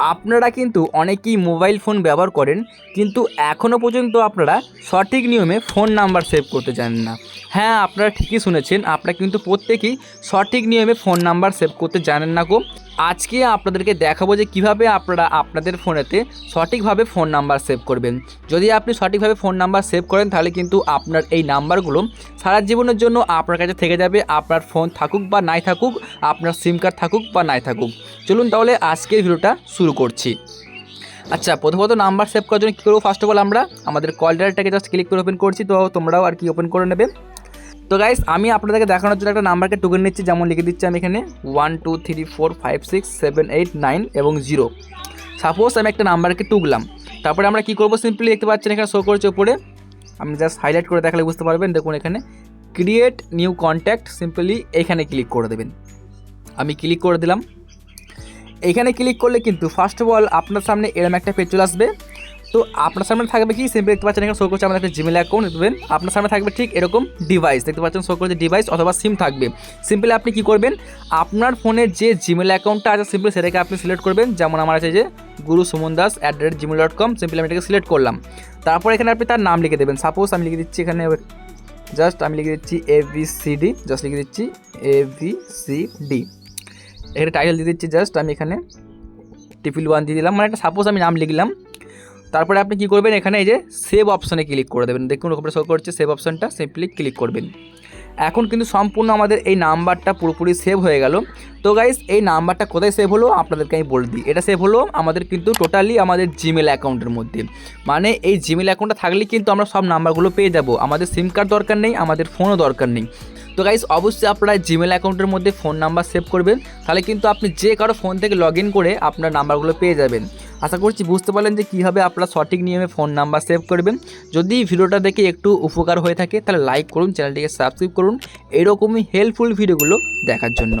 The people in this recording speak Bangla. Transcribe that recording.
আপনারা কিন্তু অনেকেই মোবাইল ফোন ব্যবহার করেন, কিন্তু এখনও পর্যন্ত আপনারা সঠিক নিয়মে ফোন নাম্বার সেভ করতে জানেন না। হ্যাঁ আপনারা ঠিকই শুনেছেন। আপনারা কিন্তু প্রত্যেকেই সঠিক নিয়মে ফোন নাম্বার সেভ করতে জানেন না গো। আজকে আপনাদেরকে দেখাবো যে কীভাবে আপনারা আপনাদের ফোনেতে সঠিকভাবে ফোন নাম্বার সেভ করবেন। যদি আপনি সঠিকভাবে ফোন নাম্বার সেভ করেন, তাহলে কিন্তু আপনার এই নাম্বারগুলো সারা জীবনের জন্য আপনার কাছে থেকে যাবে। আপনার ফোন থাকুক বা নাই থাকুক, আপনার সিম কার্ড থাকুক বা নাই থাকুক। চলুন তাহলে আজকের ভিডিওটা শুরু করছি। আচ্ছা প্রথমত নাম্বার সেভ করার জন্য কী করব? ফার্স্ট অফ অল আমরা আমাদের কল ডায়ারটাকে জাস্ট ক্লিক করে ওপেন করছি। তো তোমরাও আর কি ওপেন করে নেবে। তো গাইস আমি আপনাদেরকে দেখানোর জন্য একটা নাম্বারকে টুকে নিচ্ছি, যেমন লিখে দিচ্ছি আমি এখানে one two three four five six seven eight nine এবং জিরো সাপোজ আমি একটা নাম্বারকে টুকলাম, তারপরে আমরা কী করব? সিম্পলি দেখতে পাচ্ছেন এখানে শো করছে ওপরে আমি জাস্ট হাইলাইট করে দেখালে বুঝতে পারবেন। দেখুন এখানে ক্রিয়েট নিউ কন্ট্যাক্ট সিম্পলি এখানে ক্লিক করে দেবেন। আমি ক্লিক করে দিলাম। এখানে ক্লিক করলে কিন্তু ফার্স্ট অফ অল আপনার সামনে এরম একটা পেজ চলে আসবে। তো আপনার সামনে থাকবে কি? সিম্পলি দেখতে পাচ্ছেন এখানে শো করছে আমাদের একটা জিমেল অ্যাকাউন্ট দেবেন আপনার সামনে থাকবে ঠিক এরকম ডিভাইস দেখতে পাচ্ছেন শো করছে ডিভাইস অথবা সিম থাকবে। সিম্পলি আপনি কি করবেন? আপনার ফোনে যে জিমেল অ্যাকাউন্টটা আছে সিম্পলি সেটাকে আপনি সিলেক্ট করবেন। যেমন আমার আছে যে Guru Suman Das at the rate Gmail dot com simply আমি এটাকে সিলেক্ট করলাম। তারপর এখানে আপনি তার নাম লিখে দেবেন। সাপোজ আমি লিখে দিচ্ছি এখানে জাস্ট আমি লিখে দিচ্ছি A B C D just লিখে দিচ্ছি এ বি সি ডি এখানে টাইটেল দিয়ে দিচ্ছি জাস্ট আমি এখানে টিপিল ওয়ান দিয়ে দিলাম। মানে একটা সাপোজ আমি নাম লিখলাম। তারপরে আপনি কী করবেন, এখানে এই যে সেভ অপশনে ক্লিক করে দেবেন। দেখুন, ওখানে শো করছে সেভ অপশনটা সিম্পলি ক্লিক করবেন। এখন কিন্তু সম্পূর্ণ আমাদের এই নাম্বারটা পুরোপুরি সেভ হয়ে গেল। তো গাইস এই নাম্বারটা কোথায় সেভ হলো? আপনাদেরকে আমি বলে দিই। এটা সেভ হলো আমাদের কিন্তু টোটালি আমাদের জিমেল অ্যাকাউন্টের মধ্যে। মানে এই জিমেল অ্যাকাউন্টটা থাকলে কিন্তু আমরা সব নাম্বারগুলো পেয়ে যাব। আমাদের সিম কার্ড দরকার নেই, আমাদের ফোনও দরকার নেই। তো গাইস অবশ্যই আপনারা জিমেল অ্যাকাউন্টের মধ্যে ফোন নাম্বার সেভ করবেন। তাহলে কিন্তু আপনি যে কারও ফোন থেকে লগ করে আপনার নাম্বারগুলো পেয়ে যাবেন। আশা করছি বুঝতে পারলেন যে কীভাবে আপনারা সঠিক নিয়মে ফোন নাম্বার সেভ করবেন। যদি ভিডিওটা দেখে একটু উপকার হয়ে থাকে, তাহলে লাইক করুন চ্যানেলটিকে সাবস্ক্রাইব করুন। এরকমই হেল্পফুল ভিডিওগুলো দেখার জন্য।